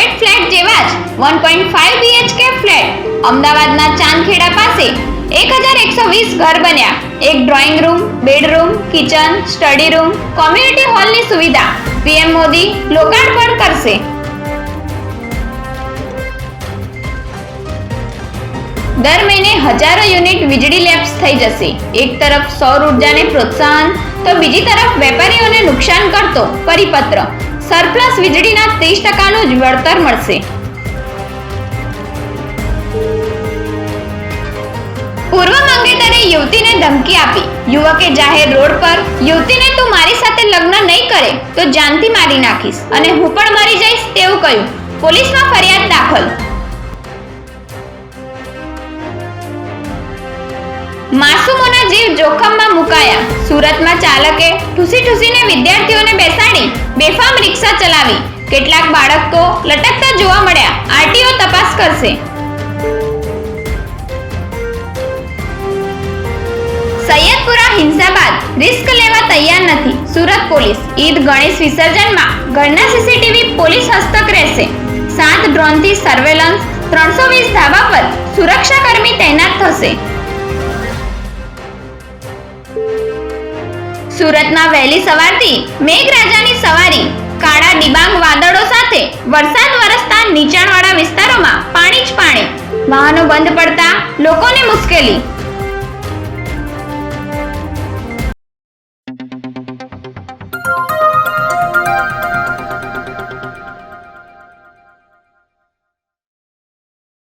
One point five BHK flat અમદાવાદના ચાંદખેડા પાસે એક હજાર એકસો વીસ ઘર બન્યા. એક drawing room bedroom kitchen study room community હોલની સુવિધા પીએમ મોદી લોકાર્પણ કરશે. દર મહિને હજારો યુનિટ વીજળી લેબ્સ થઈ જશે. એક તરફ સૌર ઉર્જાને પ્રોત્સાહન, તો બીજી તરફ વેપારીઓને નુકસાન કરતો પરિપત્ર. સરપ્લસ વીજળીના ત્રીસ ટકાનું જ વળતર મળશે. પૂર્વ મંગેતરે યુવતીને ધમકી આપી. યુવકે જાહેર રોડ પર, યુવતીને તું મારી સાથે લગ્ન નહીં કરે, તો જાનથી મારી નાખીશ. અને હું પણ મરી જઈશ તેવું કહ્યું. પોલીસમાં ફરિયાદ દાખલ. માસૂમોના જીવ જોખમમાં મુકાયા. સુરતમાં ચાલકે ઠૂસી ઠૂસીને વિદ્યાર્થીઓને બેસાડી બેફામ રિક્ષા ચલાવી. કેટલાક બાળકો લટકતા જોવા મળ્યા. આરટીઓ તપાસ કરશે. સૈયદપુરા હિંસા બાદ રિસ્ક લેવા તૈયાર નથી. સુરત પોલીસ. ઈદ ગણેશ વિસર્જનમાં. ઘરના સીસીટીવી પોલીસ હસ્તક રહેશે. સાત ડ્રોનથી સર્વેલન્સ, ત્રણસો વીસ ધાબા પર સુરક્ષાકર્મી તૈનાત થશે. સુરતમાં વહેલી સવારથી મેઘરાજાની સવારી, કાળા ડિબાંગ વાદળો સાથે વરસાદ વરસતા નીચાણવાળા વિસ્તારોમાં પાણી જ પાણી. વાહનો બંધ પડતા લોકોને મુશ્કેલી.